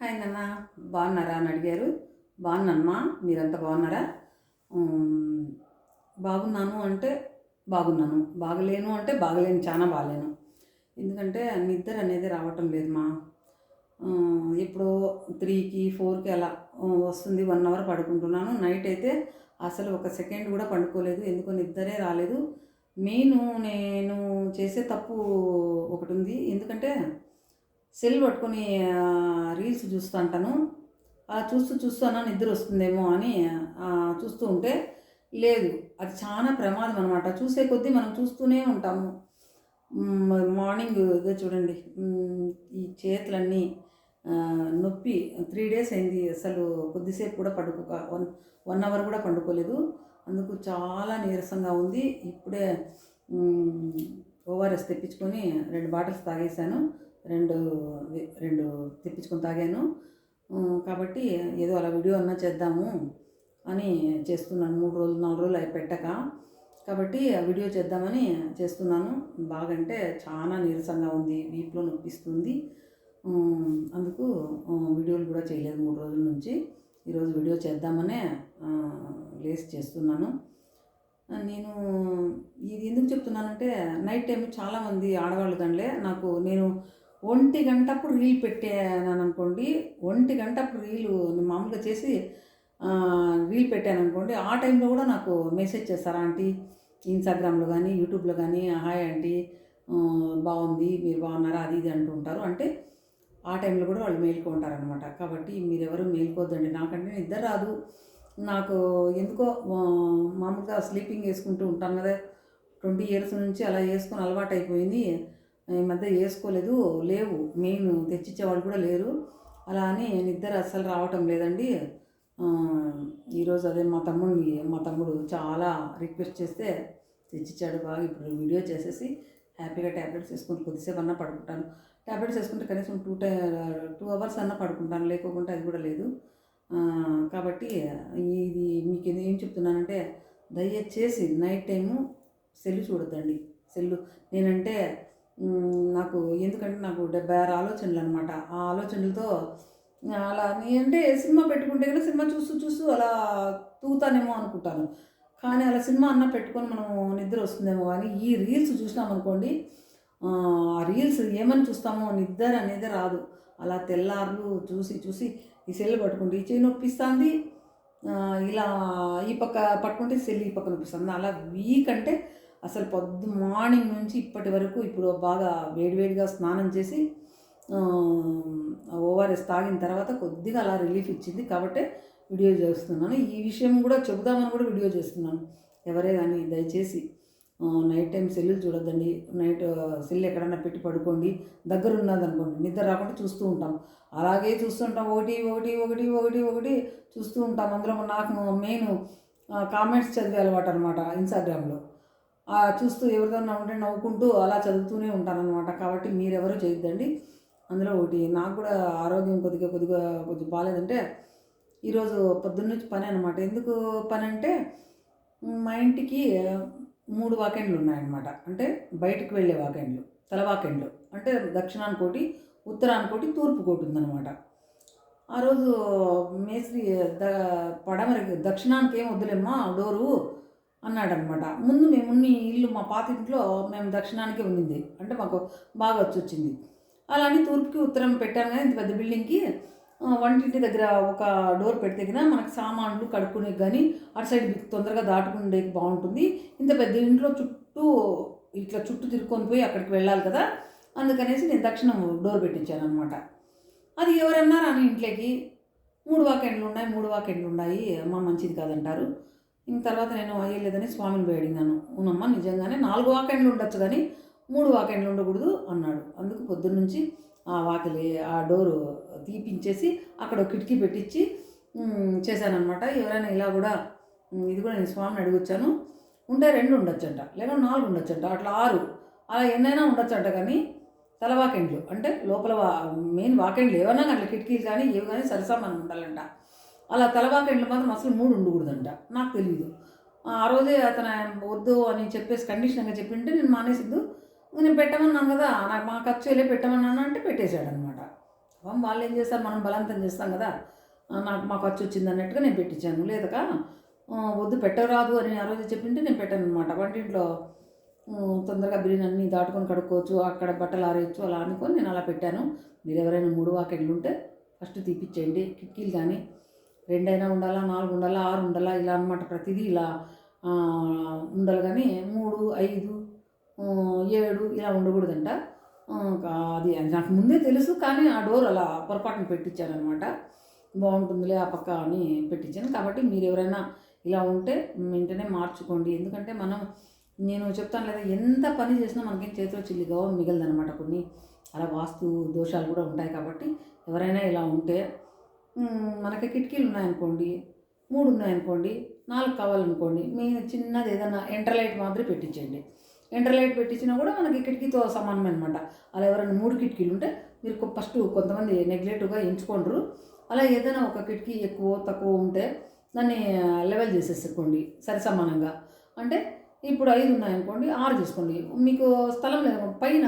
Hi నాన్న బాగున్నారా అని అడిగారు. బాగున్నానమ్మా మీరంతా బాగున్నారా? బాగున్నాను అంటే బాగున్నాను బాగలేను అంటే బాగలేను చాలా బాగలేను. ఎందుకంటే నిద్ర అనేది రావటం లేదు మా. ఇప్పుడు త్రీకి ఫోర్కి అలా వస్తుంది వన్ అవర్ పడుకుంటున్నాను. నైట్ అయితే అసలు ఒక సెకండ్ కూడా పడుకోలేదు ఎందుకో నిద్రే రాలేదు. మెయిన్ నేను చేసే తప్పు ఒకటి ఉంది. ఎందుకంటే సెల్ పట్టుకొని రీల్స్ చూస్తూ ఉంటాను. అలా చూస్తూ చూస్తాను నిద్ర వస్తుందేమో అని చూస్తూ ఉంటే లేదు అది చాలా ప్రమాదం అనమాట చూసే కొద్దీ మనం చూస్తూనే ఉంటాము. మార్నింగ్ ఇదే చూడండి. ఈ చేతులన్నీ నొప్పి త్రీ డేస్ అయింది. అసలు కొద్దిసేపు కూడా పండుకో వన్ వన్ అవర్ కూడా పండుకోలేదు. అందుకు చాలా నీరసంగా ఉంది. ఇప్పుడే ఓఆర్ఎస్ తెప్పించుకొని రెండు బాటిల్స్ తాగేశాను. రెండు రెండు తెప్పించుకొని తాగాను. కాబట్టి ఏదో అలా వీడియో అన్నా చేద్దాము అని చేస్తున్నాను. మూడు రోజులు నాలుగు రోజులు అవి పెట్టక. కాబట్టి ఆ వీడియో చేద్దామని చేస్తున్నాను. బాగంటే చాలా నీరసంగా ఉంది వీపులో నొప్పిస్తుంది. అందుకు వీడియోలు కూడా చేయలేదు మూడు రోజుల నుంచి. ఈరోజు వీడియో చేద్దామనే లేస్ చేస్తున్నాను. నేను ఇది ఎందుకు చెప్తున్నానంటే నైట్ టైం చాలామంది ఆడవాళ్ళు కంటే నాకు నేను ఒంటి గంటప్పుడు రీల్ పెట్టాను అనుకోండి ఒంటి గంటప్పుడు రీలు మామూలుగా చేసి రీల్ పెట్టాను అనుకోండి ఆ టైంలో కూడా నాకు మెసేజ్ చేస్తారా ఆంటీ ఇన్స్టాగ్రామ్లో కానీ యూట్యూబ్లో కానీ హాయ్ ఆంటీ బాగుంది మీరు బాగున్నారా? అది ఇది అంటూ ఉంటారు అంటే ఆ టైంలో కూడా వాళ్ళు మేల్కొంటారనమాట కాబట్టి మీరెవరు మేల్కోద్దండి నాకంటే నిద్ర రాదు. నాకు ఎందుకో మామూలుగా స్లీపింగ్ వేసుకుంటూ ఉంటాను కదా ట్వంటీ ఇయర్స్ నుంచి అలా వేసుకుని అలవాటు అయిపోయింది ఈ మధ్య వేసుకోలేదు లేవు. మేము తెచ్చిచ్చే వాళ్ళు కూడా లేరు. అలా అని నిద్ర అస్సలు రావటం లేదండి. ఈరోజు అదే మా తమ్ముడిని మా తమ్ముడు చాలా రిక్వెస్ట్ చేస్తే తెచ్చిచ్చాడు బాగా. ఇప్పుడు వీడియో చేసేసి హ్యాపీగా ట్యాబ్లెట్స్ వేసుకుని కొద్దిసేపు అన్నా పడుకుంటాను. ట్యాబ్లెట్స్ వేసుకుంటే కనీసం టూ టై టూ అవర్స్ అన్నా పడుకుంటాను. లేకోకుండా అది కూడా లేదు. కాబట్టి ఇది మీకు ఏం చెప్తున్నానంటే దయచేసి నైట్ టైము సెల్ చూడొద్దండి. సెల్లు నేనంటే నాకు ఎందుకంటే నాకు డెబ్బై ఆరు ఆలోచనలు అనమాట ఆ ఆలోచనలతో అలా అంటే సినిమా పెట్టుకుంటే కనుక సినిమా చూస్తూ చూస్తూ అలా తూగుతానేమో అనుకుంటాను. కానీ అలా సినిమా అన్న పెట్టుకొని మనం నిద్ర వస్తుందేమో కానీ ఈ రీల్స్ చూసినామనుకోండి ఆ రీల్స్ ఏమని చూస్తామో నిద్ర అనేది రాదు. అలా తెల్లార్లు చూసి చూసి ఈ సెల్ పట్టుకుంటే ఈ చేయి నొప్పిస్తుంది ఇలా ఈ పక్క పట్టుకుంటే సెల్ ఈ పక్క నొప్పిస్తుంది. అలా వీక్ అంటే అసలు పొద్దు మార్నింగ్ నుంచి ఇప్పటి వరకు ఇప్పుడు బాగా వేడివేడిగా స్నానం చేసి ఓఆర్ఎస్ తాగిన తర్వాత కొద్దిగా అలా రిలీఫ్ ఇచ్చింది. కాబట్టి వీడియో చేస్తున్నాను. ఈ విషయం కూడా చెబుదామని కూడా వీడియో చేస్తున్నాను. ఎవరే కానీ దయచేసి నైట్ టైం సెల్లు చూడొద్దండి. నైట్ సెల్ ఎక్కడన్నా పెట్టి పడుకోండి. దగ్గర ఉన్నదనుకోండి నిద్ర రాకుండా చూస్తూ ఉంటాం. అలాగే చూస్తుంటాం ఒకటి ఒకటి ఒకటి ఒకటి ఒకటి చూస్తూ ఉంటాం. అందులో నాకు మెయిన్ కామెంట్స్ చదివే అలవాటు అనమాట ఇన్స్టాగ్రామ్లో. చూస్తూ ఎవరిదన్నా ఉంటే నవ్వుకుంటూ అలా చదువుతూనే ఉంటానన్నమాట కాబట్టి మీరెవరూ చేయొద్దండి. అందులో ఒకటి నాకు కూడా ఆరోగ్యం కొద్దిగా కొద్దిగా కొద్దిగా బాగాలేదంటే ఈరోజు పొద్దున్న నుంచి పని అనమాట ఎందుకు పని అంటే మా ఇంటికి మూడు వాకెండ్లు ఉన్నాయన్నమాట. అంటే బయటకు వెళ్ళే వాకెండ్లు తల వాకెండ్లు. అంటే దక్షిణానికోటి ఉత్తరానికోటి ఉత్తరానికి తూర్పు ఒకటి ఉందన్నమాట. ఆ రోజు మేస్త్రి ద పడమరికి దక్షిణానికి ఏం వద్దులేమ్మా డోరు అన్నాడనమాట. ముందు మేము ఉన్న ఇల్లు మా పాత ఇంట్లో మేము దక్షిణానికి ఉండింది. అంటే మాకు బాగా వచ్చి వచ్చింది అలా అని తూర్పుకి ఉత్తరం పెట్టాను కానీ ఇంత పెద్ద బిల్డింగ్కి వంటింటి దగ్గర ఒక డోర్ పెడితే కదా మనకు సామాన్లు కడుక్కునే కానీ అటు సైడ్ తొందరగా దాటుకునే బాగుంటుంది. ఇంత పెద్ద ఇంట్లో చుట్టూ ఇట్లా చుట్టూ తిరుక్కొని పోయి అక్కడికి వెళ్ళాలి కదా. అందుకనేసి నేను దక్షిణం డోర్ పెట్టించాను అనమాట అది ఎవరన్నా రాని ఇంట్లోకి? మూడు వాకెండ్లు ఉన్నాయి మూడు వాకెండ్లు ఉన్నాయి. అమ్మ మంచిది కాదంటారు. ఇంక తర్వాత నేను అయ్యలేదని స్వామిని పోయి అడిగాను. అవునమ్మా నిజంగానే నాలుగు వాకెండ్లు ఉండొచ్చు కానీ మూడు వాకెండ్లు ఉండకూడదు అన్నాడు. అందుకు పొద్దున్నుంచి ఆ వాకిలి ఆ డోరు తీపించేసి అక్కడ కిటికీ పెట్టించి చేశానమాట చేశానన్నమాట. ఎవరైనా ఇలా కూడా ఇది కూడా నేను స్వామిని అడిగొచ్చాను. ఉంటే రెండు ఉండొచ్చంట లేదా నాలుగు ఉండొచ్చంట అట్లా ఆరు. అలా ఎన్నైనా ఉండొచ్చంట కానీ తల వాకెండ్లు అంటే లోపల వా మెయిన్ వాకెండ్లు ఏమన్నా అట్లా కిటికీలు కానీ ఏవి కానీ సరిసమానం ఉండాలంట. అలా తలబాకెండ్లు మాత్రం అసలు మూడు ఉండకూడదంట. నాకు తెలియదు ఆ రోజే అతను వద్దు అని చెప్పేసి కండిషన్గా చెప్పింటే నేను మానేసిద్దు. నేను పెట్టమన్నాను కదా నాకు మా ఖర్చు వెళ్ళి పెట్టమన్నాను అంటే పెట్టేశాడు అనమాట వాళ్ళు ఏం చేస్తారు? మనం బలవంతం చేస్తాం కదా. నాకు మా ఖర్చు వచ్చింది అన్నట్టుగా నేను పెట్టించాను. లేదక వద్దు పెట్టరాదు అని ఆ రోజు చెప్పింటే నేను పెట్టాను అనమాట వంటింట్లో తొందరగా బిర్యానీ అన్నీ దాటుకొని కడుక్కోవచ్చు అక్కడ బట్టలు ఆరేయచ్చు అలా అనుకొని నేను అలా పెట్టాను. మీరు ఎవరైనా మూడు వాకెళ్ళు ఉంటే ఫస్ట్ తీపిచ్చేయండి. కిటికీలు కానీ రెండైనా ఉండాలా నాలుగు ఉండాలా ఆరు ఉండాలా ఇలా అనమాట ప్రతిదీ ఇలా ఉండాలి కానీ మూడు ఐదు ఏడు ఇలా ఉండకూడదంట. అది నాకు ముందే తెలుసు కానీ ఆ డోర్ అలా పొరపాటున పెట్టించాను బాగుంటుందిలే ఆ పక్క అని పెట్టించాను. కాబట్టి మీరు ఎవరైనా ఇలా ఉంటే వెంటనే మార్చుకోండి. ఎందుకంటే మనం నేను చెప్తాను లేదా ఎంత పని చేసినా మనకేం చేతిలో చిల్లిగా మిగలదనమాట కొన్ని. అలా వాస్తు దోషాలు కూడా ఉంటాయి కాబట్టి ఎవరైనా ఇలా ఉంటే మనకి కిటికీలు ఉన్నాయనుకోండి మూడు ఉన్నాయనుకోండి నాలుగు కావాలనుకోండి మీ చిన్నది ఏదైనా ఎంటర్లైట్ మాదిరి పెట్టించండి. ఎంటర్లైట్ పెట్టించినా కూడా మనకి కిటికీతో సమానం అనమాట అలా ఎవరైనా మూడు కిటికీలు ఉంటే మీరు ఫస్ట్ కొంతమంది నెగ్లెక్ట్గా ఎంచుకోండ్రు. అలా ఏదైనా ఒక కిటికీ ఎక్కువ తక్కువ ఉంటే దాన్ని లెవెల్ చేసేసుకోండి సరి సమానంగా అంటే ఇప్పుడు ఐదు ఉన్నాయనుకోండి ఆరు చేసుకోండి. మీకు స్థలం లేదు పైన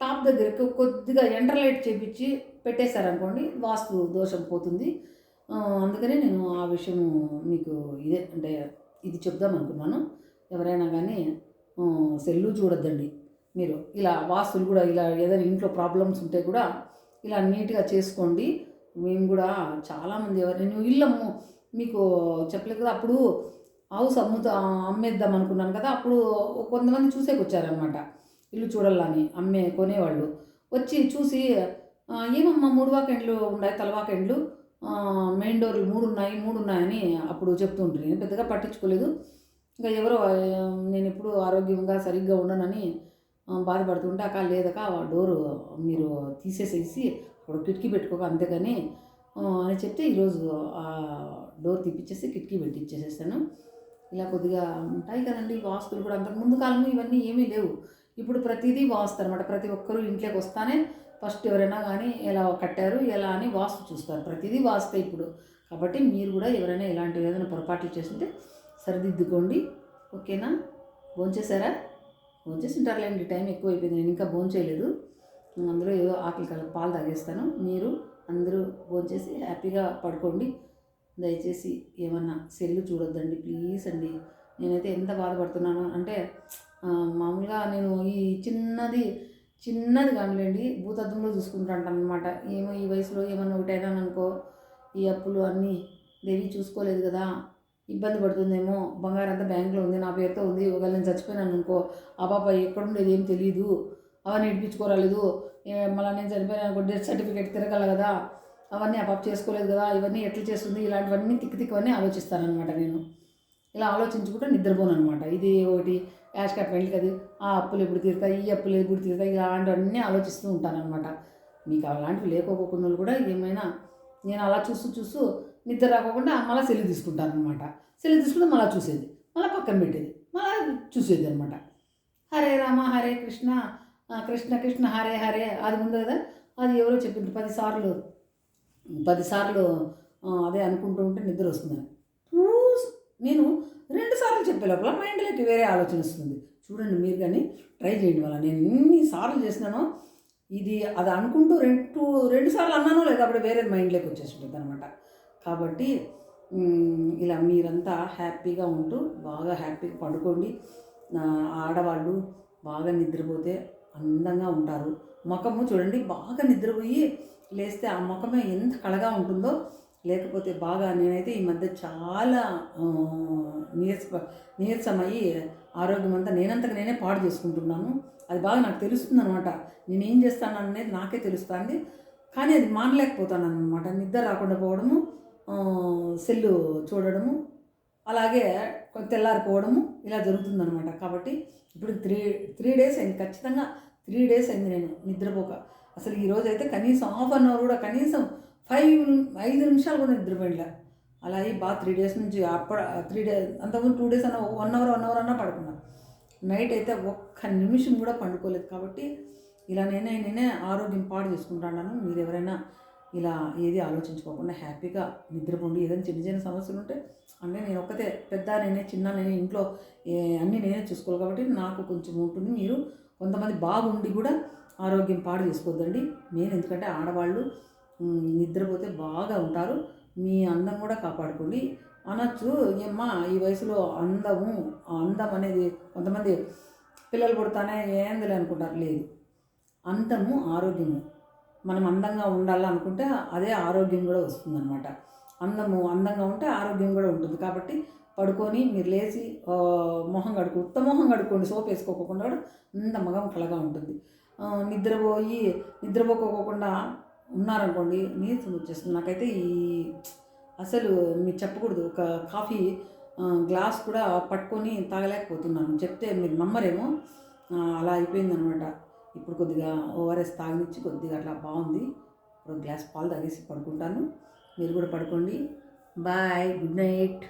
టాప్ దగ్గరికి కొద్దిగా ఎంటర్లైట్ చేపించి పెట్టేశారనుకోండి వాస్తు దోషం పోతుంది. అందుకనే నేను ఆ విషయం మీకు ఇదే అంటే ఇది చెప్దాం అనుకున్నాను ఎవరైనా కానీ సెల్లు చూడొద్దండి. మీరు ఇలా వాస్తులు కూడా ఇలా ఏదైనా ఇంట్లో ప్రాబ్లమ్స్ ఉంటే కూడా ఇలా నీట్గా చేసుకోండి. మేము కూడా చాలామంది ఎవరైనా నేను మీకు చెప్పలేదు కదా అప్పుడు హౌస్ అమ్ముతా అమ్మేద్దాం అనుకున్నాను కదా అప్పుడు కొంతమంది చూసేకొచ్చారనమాట ఇల్లు చూడాలని అమ్మే కొనేవాళ్ళు. వచ్చి చూసి ఏమమ్మా మూడువాకెండ్లు ఉన్నాయి తలవాకెండ్లు? మెయిన్ డోర్లు మూడు ఉన్నాయి మూడు ఉన్నాయని అప్పుడు చెప్తుంటారు నేను పెద్దగా పట్టించుకోలేదు. ఇంకా ఎవరో నేను ఎప్పుడు ఆరోగ్యంగా సరిగ్గా ఉండనని బాధపడుతుంటే అక్క లేదక డోరు మీరు తీసేసేసి అప్పుడు కిటికీ పెట్టుకోక అంతేగాని అని చెప్తే ఈరోజు ఆ డోర్ తీపిచ్చేసి కిటికీ పెట్టించేసేసాను ఇలా కొద్దిగా ఉంటాయి కదండి వాస్తులు కూడా. అంతకు ముందు కాలంలో ఇవన్నీ ఏమీ లేవు. ఇప్పుడు ప్రతిదీ వాస్తు అనమాట ప్రతి ఒక్కరూ ఇంట్లోకి వస్తానే ఫస్ట్ ఎవరైనా కానీ ఎలా కట్టారు ఎలా అని వాస్తు చూస్తారు. ప్రతిదీ వాస్తే ఇప్పుడు. కాబట్టి మీరు కూడా ఎవరైనా ఇలాంటివి ఏదైనా పొరపాట్లు చేస్తుంటే సరిదిద్దుకోండి. ఓకేనా? భోంచేశారా? భోంచేసి ఉంటారులేండి టైం ఎక్కువ అయిపోయింది నేను ఇంకా భోంచేయలేదు. అందులో ఏదో ఆకలి కల పాలు తాగేస్తాను. మీరు అందరూ భోంచేసి హ్యాపీగా పడుకోండి. దయచేసి ఏమన్నా సెల్లు చూడొద్దండి ప్లీజ్ అండి. నేనైతే ఎంత బాధపడుతున్నాను అంటే మామూలుగా నేను ఈ చిన్నది చిన్నది కానిలేండి భూతత్వంలో చూసుకుంటాను అనమాట ఏమో ఈ వయసులో ఏమన్నా ఒకటైనా అనుకో ఈ అప్పులు అన్నీ దేవి చూసుకోలేదు కదా ఇబ్బంది పడుతుందేమో. బంగారం అంతా బ్యాంకులో ఉంది నా పేరుతో ఉంది ఒకవేళ నేను చచ్చిపోయినాను అనుకో ఆ పాప ఎక్కడుండేది ఏం తెలియదు అవన్నీ ఇడిపించుకోరాలేదు. మళ్ళీ నేను చనిపోయినా అనుకో డెత్ సర్టిఫికేట్ తిరగల కదా అవన్నీ ఆ పాప చేసుకోలేదు కదా ఇవన్నీ ఎట్లా చేస్తుంది ఇలాంటివన్నీ తిక్కు తిక్కువన్నీ ఆలోచిస్తానమాట నేను. ఇలా ఆలోచించుకుంటూ నిద్రపోను అనమాట ఇది ఒకటి యాష్ కట్ వెళ్ళి కదా ఆ అప్పులు ఎప్పుడు తీరుతాయి ఈ అప్పులు ఎప్పుడు తీరుతాయి ఇలాంటివన్నీ ఆలోచిస్తూ ఉంటానన్నమాట. మీకు అలాంటివి లేకోకుండా వాళ్ళు కూడా ఏమైనా నేను అలా చూస్తూ చూస్తూ నిద్ర రాకోకుండా మళ్ళీ సెల్లు తీసుకుంటాను అనమాట సెల్లు తీసుకుంటే మళ్ళీ చూసేది మళ్ళీ పక్కన పెట్టేది మళ్ళీ చూసేది అనమాట హరే రామ హరే కృష్ణ కృష్ణ కృష్ణ హరే హరే అది ఉంది కదా అది ఎవరో చెప్పింది పదిసార్లు పదిసార్లు అదే అనుకుంటూ ఉంటే నిద్ర వస్తుందని నేను రెండు సార్లు చెప్పే లోపల మైండ్లోకి వేరే ఆలోచన వస్తుంది. చూడండి మీరు కానీ ట్రై చేయండి వల్ల నేను ఎన్నిసార్లు చేసినానో ఇది అది అనుకుంటూ రెండు రెండు సార్లు అన్నానో లేదా అప్పుడు వేరే మైండ్లోకి వచ్చేసి అనమాట కాబట్టి ఇలా మీరంతా హ్యాపీగా ఉంటూ బాగా హ్యాపీగా పడుకోండి. ఆడవాళ్ళు బాగా నిద్రపోతే అందంగా ఉంటారు. ముఖము చూడండి బాగా నిద్రపోయి లేస్తే ఆ ముఖమే ఎంత కళగా ఉంటుందో లేకపోతే బాగా నేనైతే ఈ మధ్య చాలా నీరస నీరసమయ్యి ఆరోగ్యం అంతా నేనంతకు నేనే పాడు చేసుకుంటున్నాను. అది బాగా నాకు తెలుస్తుంది అనమాట నేనేం చేస్తాను అనేది నాకే తెలుస్తుంది. కానీ అది మానలేకపోతాను అనమాట నిద్ర రాకుండా పోవడము సెల్లు చూడడము అలాగే కొంచెం తెల్లారిపోవడము ఇలా జరుగుతుందనమాట కాబట్టి ఇప్పుడు త్రీ త్రీ డేస్ అయింది. ఖచ్చితంగా త్రీ డేస్ అయింది నేను నిద్రపోక. అసలు ఈ అయితే కనీసం హాఫ్ అన్ అవర్ కూడా కనీసం ఫైవ్ ఐదు నిమిషాలు కూడా నిద్రపోయిలా. అలా అయ్యి బాగా త్రీ డేస్ నుంచి అప్పుడు త్రీ డేస్ అంతకుముందు టూ డేస్ అన్న వన్ అవర్ వన్ అవర్ అన్నా పడుకున్నాను నైట్ అయితే ఒక్క నిమిషం కూడా పండుకోలేదు కాబట్టి ఇలా నేనే నేనే ఆరోగ్యం పాడు చేసుకుంటాను మీరు ఎవరైనా ఇలా ఏది ఆలోచించుకోకుండా హ్యాపీగా నిద్రపోండి. ఏదైనా చిన్న చిన్న సమస్యలు ఉంటే అంటే నేను ఒక్కతే పెద్ద నేనే చిన్న నేనే ఇంట్లో ఏ- అన్నీ నేనే చూసుకోవాలి కాబట్టి నాకు కొంచెం ఉంటుంది. మీరు కొంతమంది బాగుండి కూడా ఆరోగ్యం పాడు చేసుకోవద్దండి. నేను ఎందుకంటే ఆడవాళ్ళు నిద్రపోతే బాగా ఉంటారు. మీ అందం కూడా కాపాడుకోండి. అనొచ్చు ఏమ్మా ఈ వయసులో అందము అందం అనేది కొంతమంది పిల్లలు పుడతానే ఏందిలే అనుకుంటారు. లేదు. అందము ఆరోగ్యము. మనం అందంగా ఉండాలనుకుంటే అదే ఆరోగ్యం కూడా వస్తుందన్నమాట. అందము అందంగా ఉంటే ఆరోగ్యం కూడా ఉంటుంది. కాబట్టి పడుకొని మీరు లేచి మొహం కడుకు ఉత్త మొహం కడుక్కోండి. సోప్ వేసుకోకుండా కూడా అంత మగం కలగా ఉంటుంది. నిద్రపోయి నిద్రపోకోకుండా ఉన్నారనుకోండి నీరసం వచ్చేస్తుంది నాకైతే ఈ అసలు మీరు చెప్పకూడదు. ఒక కాఫీ గ్లాస్ కూడా పట్టుకొని తాగలేకపోతున్నాను. చెప్తే మీరు నమ్మరేమో. అలా అయిపోయిందనమాట ఇప్పుడు కొద్దిగా ఓఆర్ఎస్ తాగినిచ్చి కొద్దిగా అట్లా బాగుంది. ఇప్పుడు గ్లాస్ పాలు తాగేసి పడుకుంటాను. మీరు కూడా పడుకోండి. బాయ్. Good night.